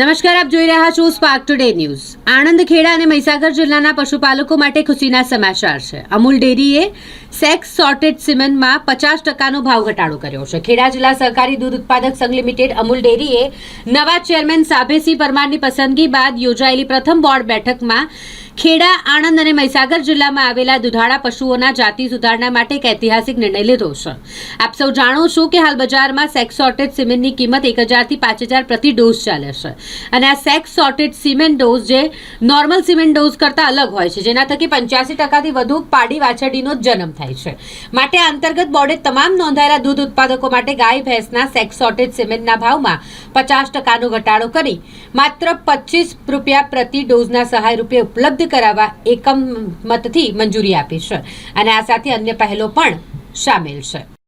નમસ્કાર, આપ જોઈ રહ્યા છો spark today news Anand Kheda અને મહીસાગર જિલ્લાના પશુપાલકો માટે ખુશીના સમાચાર છે. અમૂલ ડેરીએ સેક્સ સોર્ટેડ સિમેન્ટમાં પચાસ ટકાનો ભાવ ઘટાડો કર્યો છે. ખેડા જિલ્લા સહકારી દૂધ ઉત્પાદક સંઘ લિમિટેડ અમૂલ ડેરીએ નવા ચેરમેન સાભેસિંહ પરમારની પસંદગી બાદ યોજાયેલી પ્રથમ બોર્ડ બેઠકમાં ખેડા, આણંદ અને મહીસાગર જિલ્લામાં આવેલા દુધાળા પશુઓના જાતિ સુધારણા માટે એક ઐતિહાસિક નિર્ણય લીધો છે. આપ સૌ જાણો છો કે હાલ બજારમાં સેક્સ સોર્ટેડ સિમેન્ટની કિંમત એક હજારથી પાંચ હજાર પ્રતિ ડોઝ ચાલે છે. અને આ સેક્સ સોર્ટેડ સિમેન્ટ ડોઝ જે નોર્મલ સિમેન્ટ ડોઝ કરતાં અલગ હોય છે, જેના થકી પંચ્યાસી ટકાથી વધુ પાડી વાછરડીનો જન્મ થાય છે. માટે અંતર્ગત બોર્ડે તમામ નોંધાયેલા દૂધ ઉત્પાદકો માટે ગાય, ભેંસના સેક્સ સોર્ટેડ સિમેન્ટના ભાવમાં પચાસ ટકાનો ઘટાડો કરી માત્ર પચીસ રૂપિયા પ્રતિ ડોઝના સહાય રૂપે ઉપલબ્ધ કરાવવા એકમ મતથી મંજૂરી આપી છે. અને આ સાથે અન્ય પહેલો પણ સામેલ છે.